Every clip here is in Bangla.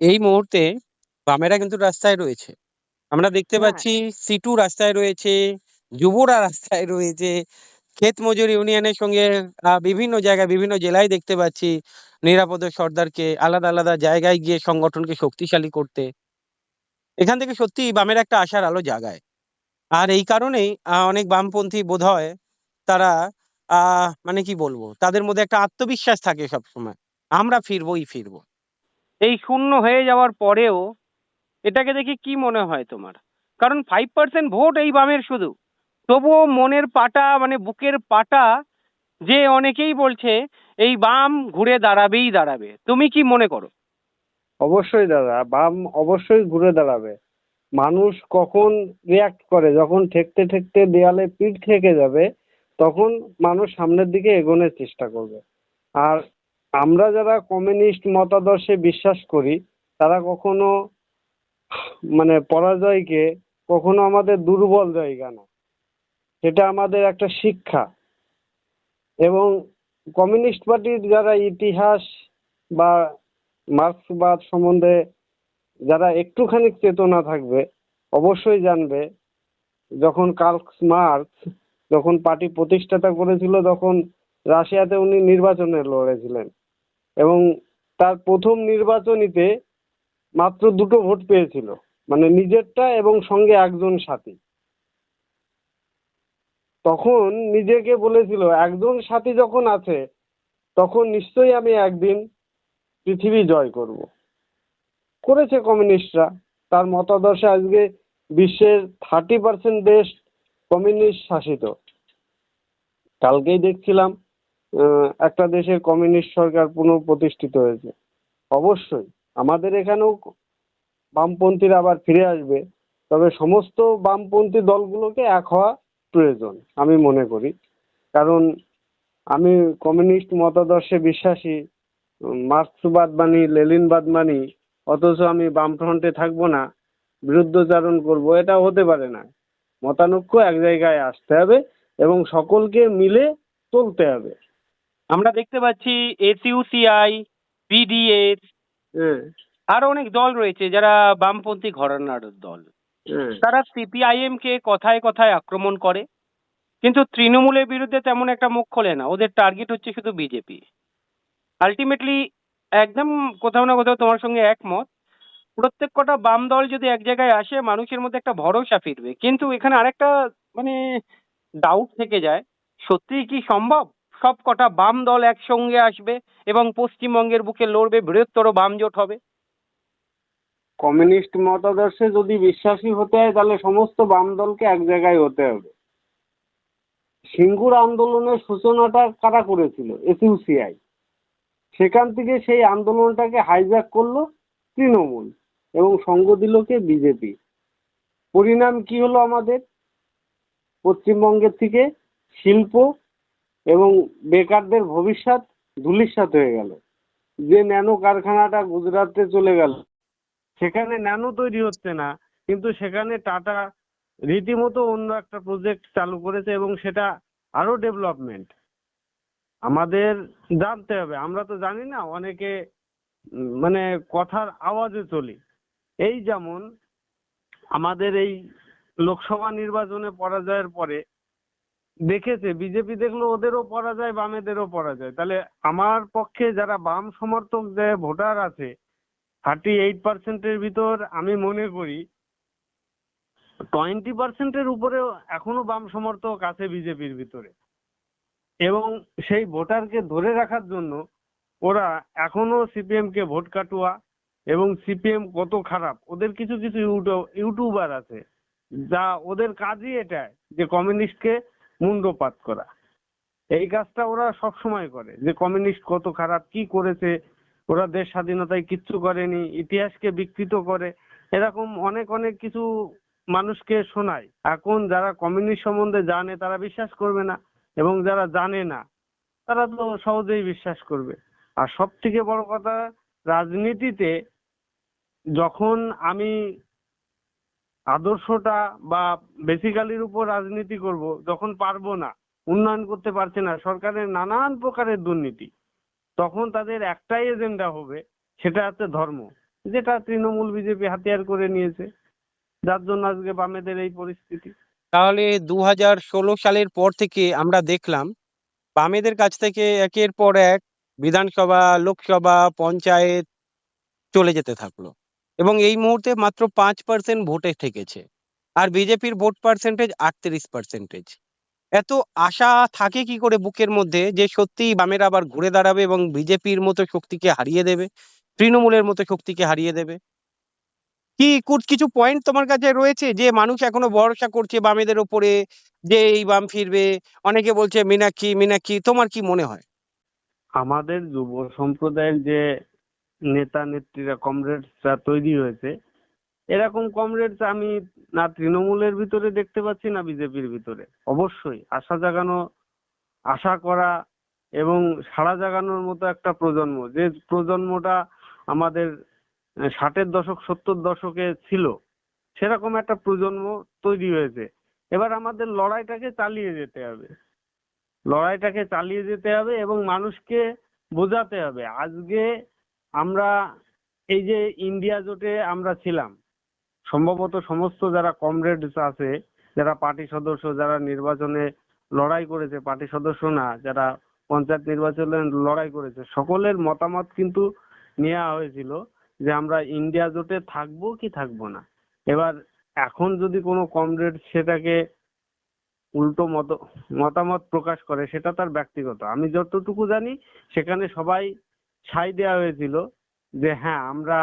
এই মুহূর্তে বামেরা কিন্তু রাস্তায় রয়েছে। আমরা দেখতে হ্যাঁ। পাচ্ছি সিটু রাস্তায় রয়েছে যুবরা রাস্তায় রয়েছে ক্ষেত মজুর ইউনিয়নের সঙ্গে বিভিন্ন জায়গায় বিভিন্ন জেলায় দেখতে পাচ্ছি নিরাপদ সর্দারকে আলাদা আলাদা জায়গায় গিয়ে সংগঠনকে শক্তিশালী করতে। এখান থেকে সত্যি বামের একটা আশার আলো জাগায়। আর এই কারণেই অনেক বামপন্থী বোধ হয় তারা আহ মানে কি বলব তাদের মধ্যে একটা আত্মবিশ্বাস থাকে সবসময়। আমরা ফিরবই ফিরবো। এই শূন্য হয়ে যাওয়ার পরেও এটাকে দেখে কি মনে হয় তোমার? কারণ ফাইভ পার্সেন্ট ভোট এই বামের শুধু। তবুও মনের পাটা মানে বুকের পাটা যে অনেকেই বলছে, এই বাম ঘুরে দাঁড়াবেই দাঁড়াবে। তুমি কি মনে করো? অবশ্যই দাদা, বাম অবশ্যই ঘুরে দাঁড়াবে। মানুষ কখন রিয়াক্ট করে? যখন ঠেকতে ঠেকতে দেয়ালে পিঠ থেকে যাবে, তখন মানুষ সামনের দিকে এগোনোর চেষ্টা করবে। আর আমরা যারা কমিউনিস্ট মতাদর্শে বিশ্বাস করি, তারা কখনো মানে পরাজয়কে কখনো আমাদের দুর্বল জায়গা না। সেটা আমাদের একটা শিক্ষা। এবং কমিউনিস্ট পার্টির যারা ইতিহাস বা মার্ক্সবাদ সম্বন্ধে যারা একটুখানি চেতনা থাকবে, অবশ্যই জানবে, যখন কার্ল মার্কস যখন পার্টি প্রতিষ্ঠাতা করেছিল, তখন রাশিয়াতে উনি নির্বাচনে লড়েছিলেন। এবং তার প্রথম নির্বাচনীতে মাত্র দুটো ভোট পেয়েছিল মানে নিজেরটা এবং সঙ্গে একজন সাথী। তখন নিজেকে বলেছিল, একজন সাথী যখন আছে, তখন নিশ্চয়ই আমি একদিন পৃথিবী জয় করব। করেছে কমিউনিস্টরা। তার মতাদর্শে আজকে বিশ্বের থার্টি পার্সেন্ট দেশ কমিউনিস্ট শাসিত। কালকেই দেখছিলাম। একটা দেশের কমিউনিস্ট সরকার পুনঃপ্রতিষ্ঠিত হয়েছে। অবশ্যই, আমাদের এখানেও বামপন্থীরা আবার ফিরে আসবে, তবে সমস্ত বামপন্থী দলগুলোকে এক হওয়া প্রয়োজন, আমি মনে করি। কারণ আমি কমিউনিস্ট মতাদর্শে বিশ্বাসী মার্ক্সবাদ মানি লেলিনবাদ মানি অথচ আমি বামফ্রন্টে থাকব না, বিরুদ্ধচারণ করব এটা হতে পারে না। মতানৈক্য এক জায়গায় আসতে হবে এবং সকলকে মিলে চলতে হবে। আমরা দেখতে পাচ্ছি এসইউসিআই পিডিএস হ্যাঁ আরও অনেক দল রয়েছে যারা বামপন্থী ঘরানার দল। তারা সিপিআইএম কে কথায় কথায় আক্রমণ করে কিন্তু তৃণমূলের বিরুদ্ধে তেমন একটা মুখ খোলে না। ওদের টার্গেট হচ্ছে শুধু বিজেপি আলটিমেটলি একদম কোথাও না কোথাও তোমার সঙ্গে একমত। প্রত্যেক কটা বাম দল যদি এক জায়গায় আসে মানুষের মধ্যে একটা ভরসা ফিরবে। কিন্তু এখানে আরেকটা মানে ডাউট থেকে যায় সত্যিই কি সম্ভব? সব কটা বাম দল একসঙ্গে আসবে এবং পশ্চিমবঙ্গের বুকে লড়বে বৃহত্তর বাম জোট হবে। কমিউনিস্ট মতাদর্শে যদি বিশ্বাসী হতে হয়, তাহলে সমস্ত বাম দলকে এক জায়গায় হতে হবে। সিঙ্গুর আন্দোলনের সূচনাটা কারা করেছিল? এসইউসিআই সেখান থেকে সেই আন্দোলনটাকে হাইজ্যাক করল তৃণমূল এবং সঙ্গ দিল কে বিজেপি। পরিণাম কি হলো আমাদের? পশ্চিমবঙ্গের থেকে শিল্প এবং বেকারদের ভবিষ্যৎ ধূলিসাৎ হয়ে গেল। যে ন্যানো কারখানাটা গুজরাটে চলে গেল, সেখানে ন্যানো তৈরি হচ্ছে না, কিন্তু সেখানে টাটা রীতিমতো অন্য একটা প্রজেক্ট চালু করেছে এবং সেটা আরও ডেভেলপমেন্ট আমাদের জানতে হবে, আমরা তো জানি না, অনেকে মানে কথার আওয়াজে চলি। এই যেমন আমাদের এই লোকসভা নির্বাচনে পরাজয়ের পরে দেখেছে, বিজেপি দেখল ওদেরও পরাজয় বামেদেরও পরা যায়। তাহলে আমার পক্ষে যারা বাম সমর্থক যে ভোটার আছে থার্টি এইট পার্সেন্টের ভিতর আমি মনে করি টোয়েন্টি পার্সেন্টের উপরেও এখনও বাম সমর্থক আছে বিজেপির ভিতরে। এবং সেই ভোটারকে ধরে রাখার জন্য ওরা এখনও সিপিএম কে ভোট কাটুয়া এবং সিপিএম কত খারাপ, ওদের কিছু কিছু ইউটিউ- ইউটিউবার আছে, যা ওদের কাজই এটা যে কমিউনিস্টকে মুন্ডপাত করা। এই কাজটা ওরা সব সময় করে যে কমিউনিস্ট কত খারাপ, কি করেছে, ওরা দেশ স্বাধীনতায় কিচ্ছু করেনি, ইতিহাসকে বিকৃত করে। এরকম অনেক অনেক কিছু মানুষকে শোনায়। এখন যারা কমিউনিস্ট সম্বন্ধে জানে, তারা বিশ্বাস করবে না। এবং যারা জানে না, তারা তো সহজেই বিশ্বাস করবে। আর সব থেকে বড় কথা, রাজনীতিতে যখন আমি আদর্শটা বা বেসিক্যালির উপর রাজনীতি করব, যখন পারব না, উন্নয়ন করতে পারছে না, সরকারের নানান প্রকারের দুর্নীতি, তখন তাদের একটাই এজেন্ডা হবে, সেটা হচ্ছে ধর্ম, যেটা তৃণমূল বিজেপি হাতিয়ার করে নিয়েছে, যার জন্য আজকে বামেদের এই পরিস্থিতি। তাহলে দু হাজার ষোলো সালের পর থেকে আমরা দেখলাম, বামেদের কাছ থেকে একের পর এক বিধানসভা, লোকসভা, পঞ্চায়েত চলে যেতে থাকল। এবং এই মুহূর্তে মাত্র পাঁচ পার্সেন্ট ভোটে ঠেকেছে আর বিজেপির ভোট পার্সেন্টেজ আটত্রিশ পার্সেন্টেজ এত আশা থাকে কি করে বুকের মধ্যে যে সত্যিই বামের আবার ঘুরে দাঁড়াবে এবং বিজেপির মতো শক্তিকে হারিয়ে দেবে, তৃণমূলের মতো শক্তিকে হারিয়ে দেবে? কি কিছু পয়েন্ট তোমার কাছে রয়েছে যে মানুষ এখনও ভরসা করছে বামেদের ওপরে যে এই বাম ফিরবে? অনেকে বলছে মীনাক্ষী মীনাক্ষী, তোমার কি মনে হয়? আমাদের যুব সম্প্রদায়ের যে নেতা নেত্রীরা কমরেডসরা তৈরি হয়েছে। এরকম কমরেডস আমি না তৃণমূলের ভিতরে দেখতে পাচ্ছি না বিজেপির ভিতরে। অবশ্যই আশা জাগানো, আশা করা এবং সাড়া জাগানোর মতো একটা প্রজন্ম। যে প্রজন্মটা আমাদের ষাটের দশক, সত্তর দশকে ছিল, সেরকম একটা প্রজন্ম তৈরি হয়েছে। এবার আমাদের লড়াইটাকে চালিয়ে যেতে হবে। লড়াইটাকে চালিয়ে যেতে হবে এবং মানুষকে বোঝাতে হবে, আজকে আমরা এই যে ইন্ডিয়া জোটে আমরা ছিলাম, সম্ভবত সমস্ত যারা কমরেডস আছে, যারা পার্টি সদস্য, যারা নির্বাচনে লড়াই করেছে পার্টি সদস্য না, যারা পঞ্চায়েত নির্বাচনে লড়াই করেছে, সকলের মতামত কিন্তু নেওয়া হয়েছিল যে আমরা ইন্ডিয়া জোটে থাকব কি থাকব না। এবার এখন যদি কোনো কমরেড সেটাকে উল্টো মত, মতামত প্রকাশ করে, সেটা তার ব্যক্তিগত। আমি যতটুকু জানি, সেখানে সবাই সাই দেওয়া হয়েছিল যে হ্যাঁ আমরা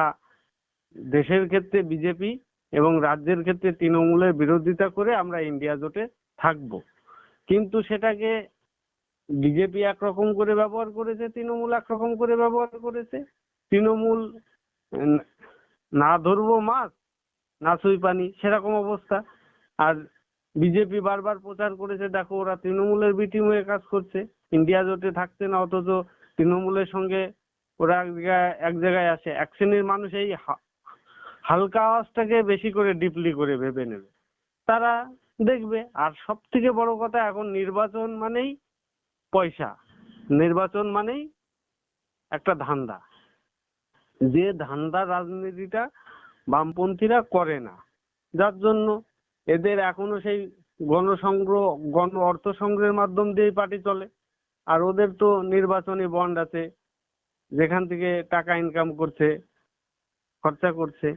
দেশের ক্ষেত্রে বিজেপি এবং রাজ্যের ক্ষেত্রে তৃণমূলের বিরোধিতা করে আমরা ইন্ডিয়া জোটে থাকব। কিন্তু সেটাকে বিজেপি একরকম করে ব্যবহার করেছে, তৃণমূল একরকম করে ব্যবহার করেছে। তৃণমূল না ধরবো মাছ, না সুই পানি, সেরকম অবস্থা। আর বিজেপি বারবার প্রচার করেছে, দেখো ওরা তৃণমূলের বি টিম হয়ে কাজ করছে ইন্ডিয়া জোটে থাকছে না, অথচ তৃণমূলের সঙ্গে ওরা এক জায়গায় এক জায়গায় আসে। এক শ্রেণির মানুষ এই হালকা আওয়াজটাকে বেশি করে ডিপলি করে ভেবে নেবে। তারা দেখবে, আর সব থেকে বড় কথা, এখন নির্বাচন মানেই পয়সা। নির্বাচন মানেই একটা ধান্দা। যে ধান্দা রাজনীতিটা বামপন্থীরা করে না। যার জন্য এদের এখনও সেই গণসংগ্রহ, গণ অর্থ সংগ্রহের মাধ্যম দিয়েই পার্টি চলে। আর ওদের তো নির্বাচনী বন্ড আছে। যেখান থেকে টাকা ইনকাম করছে, খরচা করছে।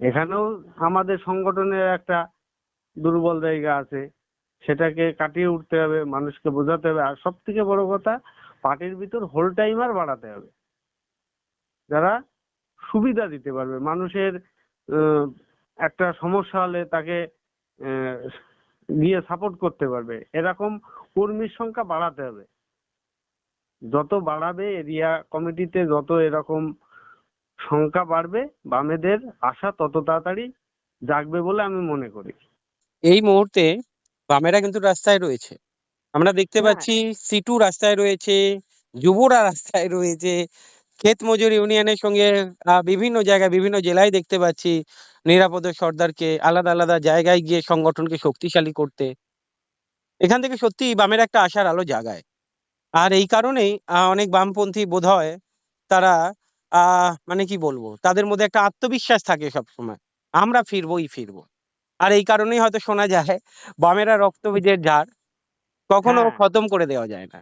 এখানেও আমাদের সংগঠনের একটা দুর্বল জায়গা আছে। সেটাকে কাটিয়ে উঠতে হবে, মানুষকে বোঝাতে হবে। আর সব থেকে বড় কথা, পার্টির ভিতর হোল টাইমার বাড়াতে হবে। যারা সুবিধা দিতে পারবে, মানুষের একটা সমস্যা হলে তাকে গিয়ে সাপোর্ট করতে পারবে। এরকম কর্মীর সংখ্যা বাড়াতে হবে। যত বাড়াবে এরিয়া কমিটিতে যত এরকম সংখ্যা বাড়বে বামেদের আশা তত তাড়াতাড়ি জাগবে বলে আমি মনে করি। এই মুহূর্তে বামেরা কিন্তু রাস্তায় রয়েছে। আমরা দেখতে হ্যাঁ। পাচ্ছি সিটু রাস্তায় রয়েছে যুবরা রাস্তায় রয়েছে ক্ষেত মজুর ইউনিয়নের সঙ্গে বিভিন্ন জায়গায় বিভিন্ন জেলায় দেখতে পাচ্ছি নিরাপদ সর্দারকে আলাদা আলাদা জায়গায় গিয়ে সংগঠনকে শক্তিশালী করতে। এখান থেকে সত্যি বামের একটা আশার আলো জাগায়। আর এই কারণেই অনেক বামপন্থী বোধ হয় তারা আহ মানে কি বলব তাদের মধ্যে একটা আত্মবিশ্বাস থাকে সব সময় আমরা ফিরবোই ফিরবো। আর এই কারণেই হয়তো শোনা যায় বামেরা রক্তবীজের ঝাড় কখনো হ্যাঁ। খতম করে দেওয়া যায় না।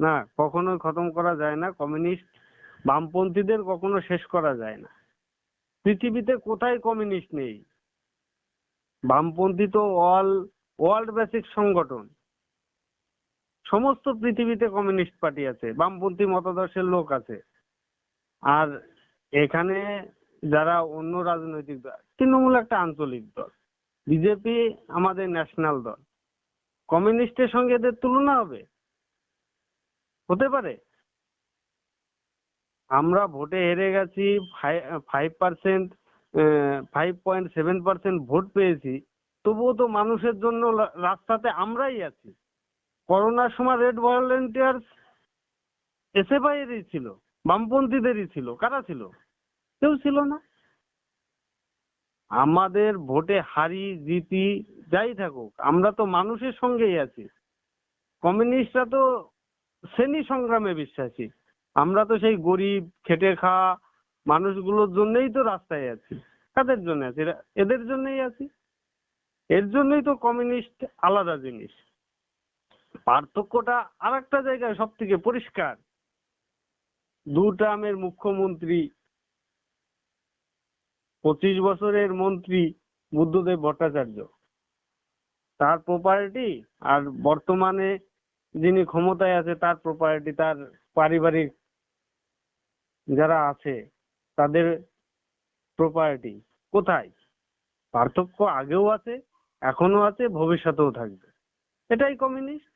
না কখনোই খতম করা যায় না। কমিউনিস্ট বামপন্থীদের কখনো শেষ করা যায় না। পৃথিবীতে কোথায় কমিউনিস্ট নেই? বামপন্থী তো অল ওয়ার্ল্ড বেসিক সংগঠন। সমস্ত পৃথিবীতে কমিউনিস্ট পার্টি আছে, বামপন্থী মতাদর্শের লোক আছে। আর এখানে যারা অন্য রাজনৈতিক দল, তৃণমূল একটা আঞ্চলিক দল, বিজেপি আমাদের ন্যাশনাল দল। কমিউনিস্টের সঙ্গে এদের তুলনা হবে? হতে পারে। আমরা ভোটে হেরে গেছি five percent five point seven percent vote পেয়েছি। তবুও তো মানুষের জন্য রাস্তাতে আমরাই আছি। করোনার সময় রেড ভলেন্টিয়ার্স এসএফআইয়েরই ছিল, বামপন্থীদেরই ছিল, কারা ছিল? কেউ ছিল না। আমাদের ভোটে হারি, জিতি, যাই থাকুক, আমরা তো মানুষের সঙ্গেই আছি। কমিউনিস্টরা তো শ্রেণি সংগ্রামে বিশ্বাসী। আমরা তো সেই গরিব, খেটে খাওয়া মানুষগুলোর জন্যই তো রাস্তায় আছি। কাদের জন্য আছি? এদের জন্যই আছি। এর জন্যই তো কমিউনিস্ট আলাদা জিনিস। পার্থক্যটা আর একটা জায়গায় সব থেকে পরিষ্কার দু মুখ্যমন্ত্রী, পঁচিশ বছরের মন্ত্রী বুদ্ধদেব ভট্টাচার্য। তার প্রপার্টি আর বর্তমানে যিনি ক্ষমতায় আছে তার প্রপার্টি তার পারিবারিক যারা আছে তাদের প্রপার্টি কোথায়? পার্থক্য আগেও আছে এখনও আছে, ভবিষ্যতেও থাকবে। এটাই কমিউনিস্ট